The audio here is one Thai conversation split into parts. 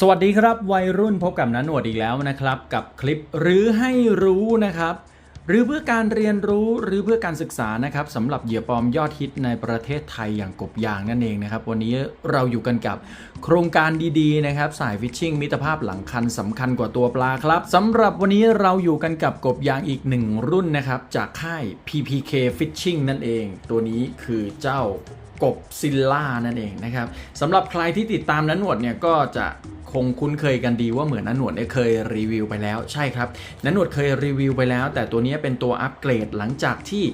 สวัสดีครับวัยรุ่นพบกับนันหนวดอีกแล้วนะครับ กับคลิปหรือให้รู้นะครับ หรือเพื่อการเรียนรู้หรือเพื่อการศึกษานะครับสำหรับเหยื่อปลอมยอดฮิตในประเทศไทยอย่างกบยางนั่นเองนะครับ วันนี้เราอยู่กันกับโครงการดีๆนะครับ สายฟิชชิงมิตรภาพหลังคันสำคัญกว่าตัวปลาครับสำหรับวันนี้เราอยู่กันกับกบยางอีกหนึ่งรุ่นนะครับ จากค่าย PPK Fishing นั่นเอง ตัวนี้คือเจ้ากบซิลล่านั่นเองนะครับสำหรับใครที่ติดตามนันหนวดเนี่ยก็จะ คงคุ้นเคยกันดีว่าเหมือนนันหนวดเคยรีวิวไปแล้วใช่ครับนันหนวดเคยรีวิวไปแล้ว แต่ตัวนี้เป็นตัวอัปเกรดหลังจากที่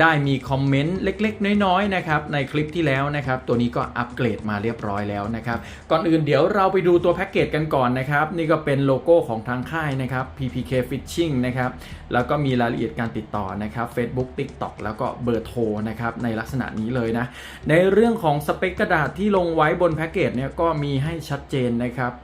ได้มีคอมเมนต์เล็ก ๆ น้อยๆนะครับในคลิปที่แล้วนะครับตัวนี้ก็อัปเกรดมาเรียบร้อยแล้วนะครับก่อนอื่นเดี๋ยวเราไปดูตัวแพ็กเกจกันก่อนนะครับนี่ก็เป็นโลโก้ของทางค่ายนะครับ PPK Fishing นะครับแล้วก็มีรายละเอียดการติดต่อนะครับ Facebook TikTok แล้วก็เบอร์โทรนะครับในลักษณะนี้เลยนะในเรื่องของสเปคกระดาษที่ลงไว้บนแพ็กเกจเนี่ยก็มีให้ชัดเจนนะครับ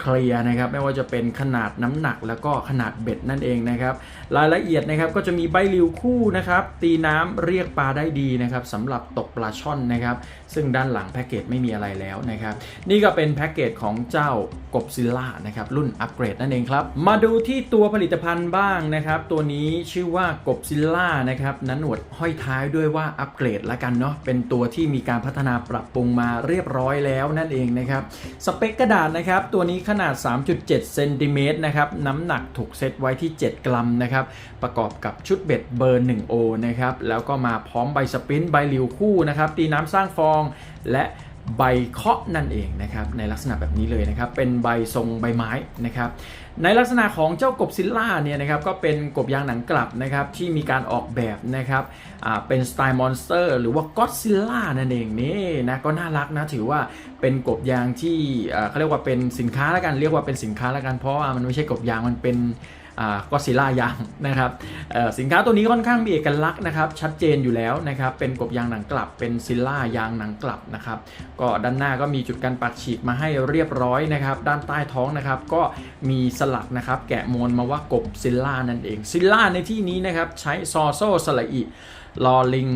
เคลียร์นะครับไม่ว่าจะเป็นขนาดน้ำหนักแล้วก็ขนาดเบ็ดนั่นเองนะครับรายละเอียดนะครับก็จะมีใบริวคู่นะครับตีน้ำเรียกปลาได้ดีนะครับสำหรับตกปลาช่อนนะครับซึ่งด้านหลังแพ็กเกจไม่มีอะไรแล้วนะครับนี่ก็เป็นแพ็กเกจของเจ้ากบซิลล่านะครับรุ่นอัปเกรดนั่นเองครับมาดูที่ตัวผลิตภัณฑ์บ้างนะครับตัวนี้ชื่อว่ากบซิลล่านะครับนั้นหนวดห้อยท้ายด้วยว่าอัปเกรดละกันเนาะเป็นตัวที่มีการพัฒนาปรับปรุงมาเรียบร้อยแล้วนั่นเองนะครับสเปคกระดาษนะครับตัวนี้ขนาด 3.7 เซนติเมตรนะครับ น้ำหนักถูกเซตไว้ที่ 7 กรัมนะครับ ประกอบกับชุดเบ็ดเบอร์1โอนะครับ แล้วก็มาพร้อมใบสปรินต์ใบหลิวคู่นะครับ ตีน้ำสร้างฟองและ ใบเคาะนั่นเองนะครับในลักษณะแบบนี้เลยนะครับเป็นใบทรงใบไม้นะครับในลักษณะของเจ้ากบซิลล่าเนี่ยนะครับก็เป็นกบยางหนังกลับนะครับที่มีการออกแบบนะครับเป็นสไตล์มอนสเตอร์หรือว่าก็ซิลล่านั่นเองนี่นะก็น่ารักนะถือว่าเป็นกบยางที่เขาเรียกว่าเป็นสินค้าแล้วกันเรียกว่าเป็นสินค้าแล้วกันเพราะว่ามันไม่ใช่กบยางมันเป็น ก็ซิล่ายางนะครับสินค้าตัวนี้ค่อนข้างมีเอกลักษณ์นะครับชัดเจนอยู่แล้วนะครับเป็นกบยางหนังกลับเป็นซิล่ายางหนังกลับนะครับก็ด้านหน้าก็มีจุดกันปักฉีกมาให้เรียบร้อยนะครับด้านใต้ท้องนะครับก็มีสลักนะครับแกะมวลมาว่ากบซิล่านั่นเองซิล่าในที่นี้นะครับใช้ซอโซสละอิลอลิง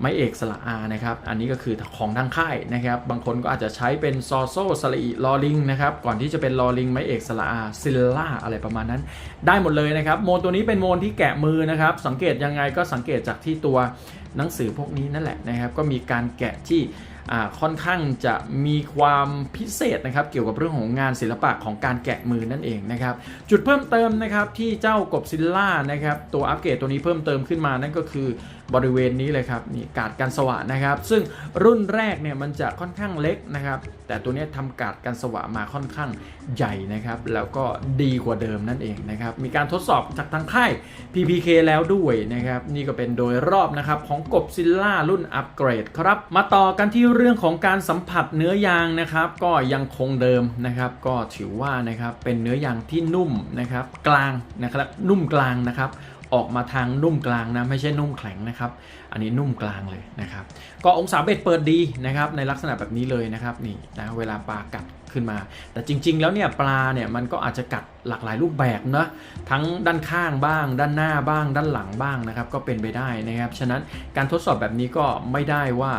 ไม้เอกสระอานะครับ อันนี้ก็คือของทางค่ายนะครับ บางคนก็อาจจะใช้เป็นซอโซสระอีลอลิงนะครับ ก่อนที่จะเป็นลอลิงไม้เอกสระอาซิลล่าอะไรประมาณนั้น ได้หมดเลยนะครับ โมนตัวนี้เป็นโมนที่แกะมือนะครับ สังเกตยังไงก็สังเกตจากที่ตัวหนังสือพวกนี้นั่นแหละนะครับ ก็มีการแกะที่ค่อนข้างจะมีความพิเศษนะครับ เกี่ยวกับเรื่องของงานศิลปะของการแกะมือนั่นเองนะครับ จุดเพิ่มเติมนะครับที่เจ้ากบซิลล่านะครับ ตัวอัปเกรดตัวนี้เพิ่มเติมขึ้นมานั่นก็คือ บริเวณนี้เลยครับนี่กาดกันสวะนะครับ ซึ่งรุ่นแรกเนี่ยมันจะค่อนข้างเล็กนะครับ แต่ตัวนี้ทำกาดกันสวะมาค่อนข้างใหญ่นะครับ แล้วก็ดีกว่าเดิมนั่นเองนะครับ มีการทดสอบจากทางค่าย PPK แล้วด้วยนะครับ นี่ก็เป็นโดยรอบนะครับของกบซิลล่ารุ่นอัปเกรดครับ มาต่อกันที่เรื่องของการสัมผัสเนื้อยางนะครับ ก็ยังคงเดิมนะครับ ก็ถือว่านะครับเป็นเนื้อยางที่นุ่มนะครับ กลางนะครับ นุ่มกลางนะครับ ออกมาทางนุ่มกลางนะไม่ใช่นุ่มแข็งนะครับ อันนี้นุ่มกลางเลยนะครับ ก็องศาเบ็ดเปิดดีนะครับในลักษณะแบบนี้เลยนะครับนี่นะเวลาปลากัดขึ้นมา แต่จริง ๆ แล้วเนี่ยปลาเนี่ยมันก็อาจจะกัด หลากหลายรูปแบบนะทั้งด้านข้างบ้าง ด้านหน้าบ้าง ด้านหลังบ้างนะครับก็เป็นไปได้นะครับ ฉะนั้นการทดสอบแบบนี้ก็ไม่ได้ว่า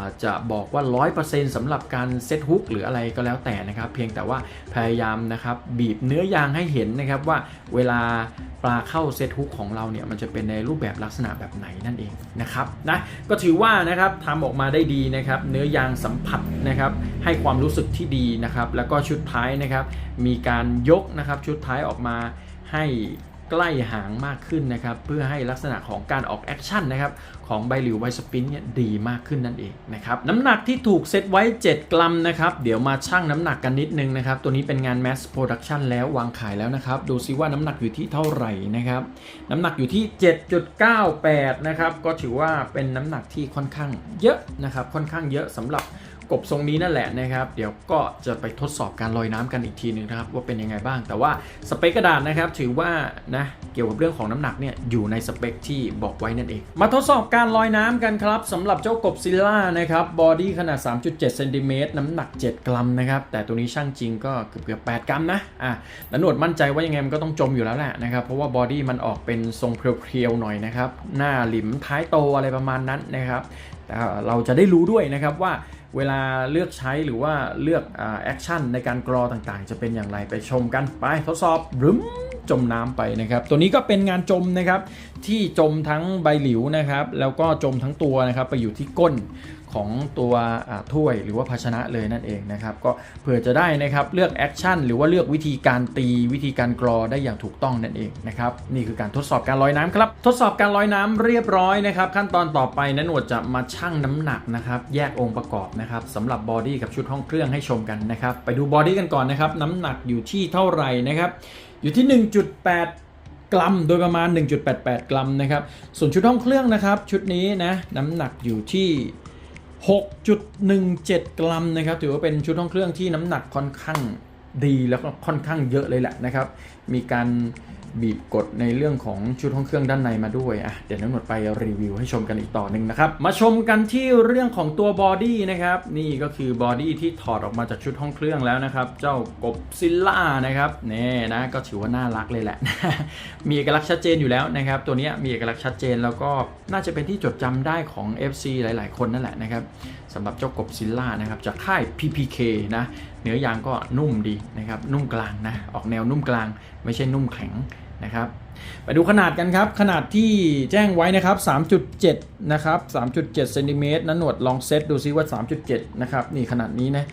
าจะบอกว่า 100%สำหรับการเซตฮุกหรืออะไรก็แล้วแต่นะครับ เพียงแต่ว่าพยายามนะครับบีบเนื้อยางให้เห็นนะครับว่าเวลาปลาเข้าเซตฮุกของเราเนี่ยมันจะเป็นในรูปแบบลักษณะแบบไหนนั่นเองนะครับนะก็ถือว่านะครับทำออกมาได้ดีนะครับเนื้อยางสัมผัสนะครับให้ความรู้สึกที่ดีนะครับแล้วก็ชุดท้ายนะครับมีการยกนะครับชุดท้ายออกมาให้ใกล้หางมากขึ้นนะครับ เพื่อให้ลักษณะของการออกแอคชั่นนะครับของใบหลิวใบสปินเนี่ยดีมากขึ้นนั่นเองนะครับน้ำหนักที่ถูกเซตไว้ 7 กรัมนะครับ เดี๋ยวมาชั่งน้ำหนักกันนิดนึงนะครับ ตัวนี้เป็นงาน mass production แล้ววางขายแล้วนะครับ ดูซิว่าน้ำหนักอยู่ที่เท่าไหร่นะครับ น้ำหนักอยู่ที่ 7.98 นะครับ ก็ถือว่าเป็นน้ำหนักที่ค่อนข้างเยอะนะครับ ค่อนข้างเยอะสำหรับ กบทรงนี้นั่นแหละนะครับ เดี๋ยวก็จะไปทดสอบการลอยน้ำกันอีกทีหนึงนะครับ ว่าเป็นยังไงบ้าง แต่ว่าสเปคกระดาษนะครับ ถือว่านะเกี่ยวกับเรื่องของน้ำหนักเนี่ยอยู่ในสเปคที่บอกไว้นั่นเอง มาทดสอบการลอยน้ำกันครับสำหรับเจ้ากบซิลล่านะครับบอดี้ขนาด 3.7เซนติเมตรน้ำหนัก 7 กรัมนะครับ แต่ตัวนี้ช่างจริงก็เกือบเกือบ8กรัมนะอะแล้วหนวดมั่นใจว่ายังไงมันก็ต้องจมอยู่แล้วแหละนะครับเพราะว่าบอดี้มันออกเป็นทรงเพรียวๆหน่อยนะครับหน้าหลิมท้ายโตอะไรประมาณนั้นนะครับแต่เราจะได้รู้ด้วยนะครับว่า เวลาเลือกใช้หรือว่าเลือกแอคชั่นในการกรอต่างๆ จะเป็นอย่างไรไปชมกันไปทดสอบรึมจมน้ำไปนะครับ ตัวนี้ก็เป็นงานจมนะครับที่จมทั้งใบหลิวนะครับ แล้วก็จมทั้งตัวนะครับไปอยู่ที่ก้น ของตัวถ้วยหรือว่าภาชนะเลยนั่นเองนะครับก็เผื่อจะได้นะครับเลือกแอคชั่นหรือว่าเลือกวิธีการตีวิธีการกรอได้อย่างถูกต้องนั่นเองนะครับนี่คือการทดสอบการลอยน้ำครับทดสอบการลอยน้ำเรียบร้อยนะครับขั้นตอนต่อไปนั้นหนวดจะมาชั่งน้ำหนักนะครับแยกองค์ประกอบนะครับสำหรับบอดี้กับชุดห้องเครื่องให้ชมกันนะครับไปดูบอดี้กันก่อนนะครับน้ำหนักอยู่ที่เท่าไหร่นะครับอยู่ที่ 1.8กรัมโดยประมาณ 1.88 กรัมนะครับ ส่วนชุดห้องเครื่องนะครับ ชุดนี้นะ น้ำหนักอยู่ที่ 6.17 กรัมนะครับ ถือว่าเป็นชุดท้องเครื่องที่น้ำหนักค่อนข้างดีแล้วก็ค่อนข้างเยอะเลยแหละนะครับ มีการ บีบกดในเรื่องของชุดห้องเครื่องด้านในมาด้วยอะเดี๋ยวน้ำหนดไปรีวิวให้ชมกันอีกต่อหนึ่งนะครับ มาชมกันที่เรื่องของตัวบอดี้นะครับ นี่ก็คือบอดี้ที่ถอดออกมาจากชุดห้องเครื่องแล้วนะครับ เจ้ากบซิลล่านะครับนี่นะก็ถือว่าน่ารักเลยแหละ มีเอกลักษณ์ชัดเจนอยู่แล้วนะครับ ตัวนี้มีเอกลักษณ์ชัดเจนแล้วก็น่าจะเป็นที่จดจำได้ของ FC หลาย ๆ คนนั่นแหละนะครับำหรับเจ้ากบซิลล่านะครับจากค่าย PPK นะเนื้อยางก็นุ่มดีนะครับนุ่มกลางนะออกแนวนุ่มกลาง ไม่ใช่นุ่มแข็งนะครับไปดูขนาดกันครับ ขนาดที่แจ้งไว้นะครับ 3.7 นะครับ 3.7เซนติเมตรนะหนวดลองเซตดูซิว่า 3.7 นะครับ นี่ขนาดนี้นะ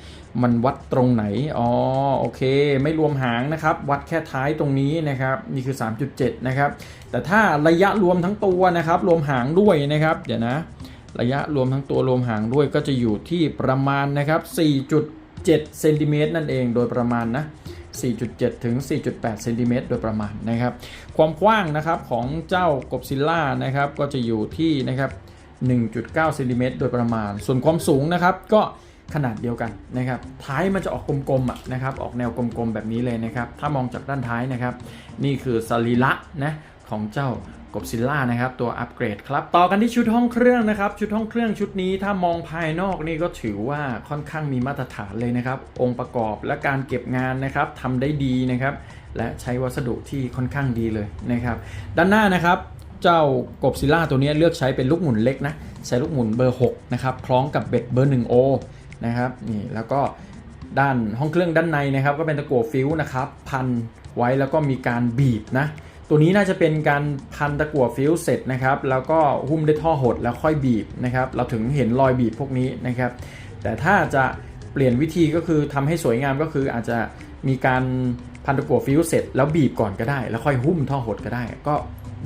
มันวัดตรงไหน อ๋อ โอเค ไม่รวมหางนะครับ วัดแค่ท้ายตรงนี้นะครับ นี่คือ 3.7 นะครับ แต่ถ้าระยะรวมทั้งตัวนะครับ รวมหางด้วยนะครับ เดี๋ยวนะ ระยะรวมทั้งตัวรวมหางด้วยก็จะอยู่ที่ประมาณนะครับ 4.7 เซนติเมตรนั่นเองโดยประมาณนะ 4.7 ถึง 4.8 เซนติเมตรโดยประมาณนะครับ ความกว้างนะครับของเจ้ากบซิลล่านะครับก็จะอยู่ที่นะครับ 1.9 เซนติเมตรโดยประมาณ ส่วนความสูงนะครับก็ขนาดเดียวกันนะครับ ท้ายมันจะออกกลมๆอะนะครับ ออกแนวกลมๆแบบนี้เลยนะครับ ถ้ามองจากด้านท้ายนะครับ นี่คือสรีระนะของเจ้า กบซิลล่านะครับตัวอัปเกรดครับ ต่อกันที่ชุดห้องเครื่องนะครับ ชุดห้องเครื่องชุดนี้ถ้ามองภายนอกนี่ก็ถือว่าค่อนข้างมีมาตรฐานเลยนะครับ องค์ประกอบและการเก็บงานนะครับทำได้ดีนะครับ และใช้วัสดุที่ค่อนข้างดีเลยนะครับ ด้านหน้านะครับเจ้ากบซิลล่าตัวนี้เลือกใช้เป็นลูกหมุนเล็กนะใช้ลูกหมุนเบอร์6นะครับคล้องกับเบ็ดเบอร์1โอนะครับนี่แล้วก็ด้านห้องเครื่องด้านในนะครับ ก็เป็นตะกั่วฟิวส์นะครับพันไว้แล้วก็มีการบีบนะ ตัวนี้น่าจะเป็นการพันตะกั่วฟิวเสร็จนะครับแล้วก็หุ้มด้วยท่อหดแล้วค่อยบีบนะครับเราถึงเห็นรอยบีบพวกนี้นะครับ แต่ถ้าจะเปลี่ยนวิธีก็คือทำให้สวยงามก็คืออาจจะมีการพันตะกั่วฟิวเสร็จ แล้วบีบก่อนก็ได้ แล้วค่อยหุ้มท่อหดก็ได้ ก็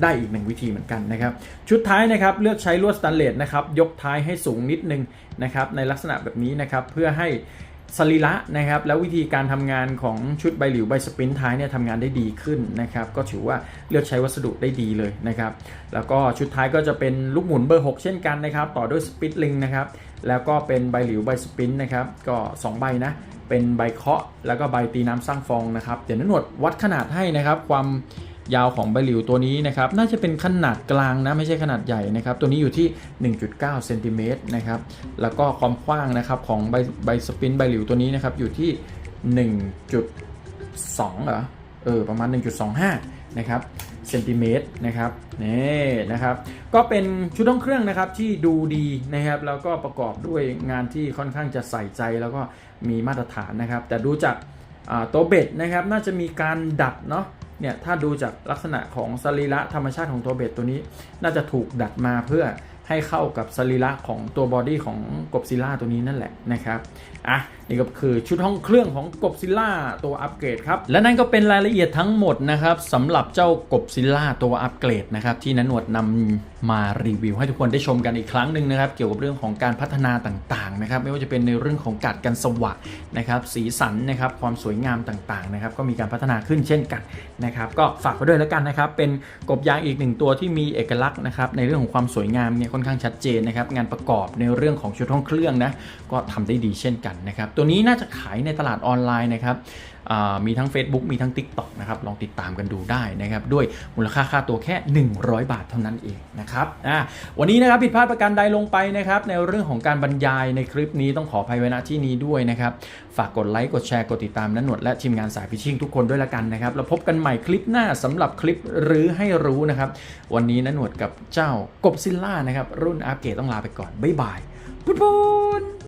ได้อีกหนึ่งวิธีเหมือนกันนะครับ ชุดท้ายนะครับเลือกใช้ลวดสแตนเลสนะครับยกท้ายให้สูงนิดนึงนะครับในลักษณะแบบนี้นะครับเพื่อให้ สรีระนะครับแล้ววิธีการทำงานของชุดใบหลิวใบสปรินท้ายเนี่ยทำงานได้ดีขึ้นนะครับก็ถือว่าเลือกใช้วัสดุได้ดีเลยนะครับแล้วก็ชุดท้ายก็จะเป็นลูกหมุนเบอร์ 6 เช่นกันนะครับต่อด้วยสปิตลิงนะครับแล้วก็เป็นใบหลิวใบสปรินนะครับก็ 2 ใบนะเป็นใบเคาะแล้วก็ใบตีน้ำสร้างฟองนะครับเดี๋ยวนันหนวดวัดขนาดให้นะครับความ ยาวของใบหลิวตัวนี้นะครับน่าจะเป็นขนาดกลางนะไม่ใช่ขนาดใหญ่นะครับตัวนี้อยู่ที่ 1.9เซนติเมตรนะครับแล้วก็ความกว้างนะครับของใบใบสปินใบหลิวตัวนี้นะครับอยู่ที่ 1.2เหรอเออประมาณ 1.25 นะครับเซนติเมตรนะครับนี่นะครับ ก็เป็นชุดห้องเครื่องนะครับที่ดูดีนะครับ แล้วก็ประกอบด้วยงานที่ค่อนข้างจะใส่ใจแล้วก็มีมาตรฐานนะครับ แต่ดูจากตัวเบ็ดนะครับ น่าจะมีการดัดเนาะ เนี่ยถ้าดูจากลักษณะของสรีระธรรมชาติของตัวเบ็ดตัวนี้ น่าจะถูกดัดมาเพื่อให้เข้ากับสรีระของตัวบอดี้ของกบซิล่าตัวนี้นั่นแหละนะครับอะ นี่ก็คือชุดห้องเครื่องของกบซิลล่าตัวอัปเกรดครับ และนั่นก็เป็นรายละเอียดทั้งหมดนะครับสำหรับเจ้ากบซิลล่าตัวอัปเกรดนะครับที่นันหนวดนำมารีวิวให้ทุกคนได้ชมกันอีกครั้งหนึ่งนะครับ เกี่ยวกับเรื่องของการพัฒนาต่างๆนะครับไม่ว่าจะเป็นในเรื่องของกัดกันสว่างนะครับสีสันนะครับความสวยงามต่างๆนะครับก็มีการพัฒนาขึ้นเช่นกันนะครับก็ฝากไว้ด้วยแล้วกันนะครับเป็นกบยางอีกหนึ่งตัวที่มีเอกลักษณ์นะครับในเรื่องของความสวยงามเนี่ยค่อนข้างชัดเจนนะครับงานประกอบในเรื่องของชุดห้องเครื่องนะก็ทำได้ดีเช่นกันนะครับตัวนี้น่าจะขายในตลาดออนไลน์นะครับมีทั้ง Facebook มีทั้ง TikTok นะครับลองติดตามกันดูได้นะครับด้วยมูลค่าค่าตัวแค่ 100 บาทเท่านั้นเองนะครับวันนี้นะครับผิดพลาดประการใดลงไปนะครับในเรื่องของการบรรยายในคลิปนี้ต้องขออภัยไว้ณที่นี้ด้วยนะครับฝากกดไลค์กดแชร์กดติดตามนันหนวดและทีมงานสายฟิชิ่งทุกคนด้วยละกันนะครับแล้วพบกันใหม่คลิปหน้าสำหรับคลิปหรือให้รู้นะครับวันนี้นันหนวดกับเจ้ากบซิลล่านะครับรุ่นอัปเกรดต้องลาไปก่อนบ๊ายบายปุ๊บปุ๊บ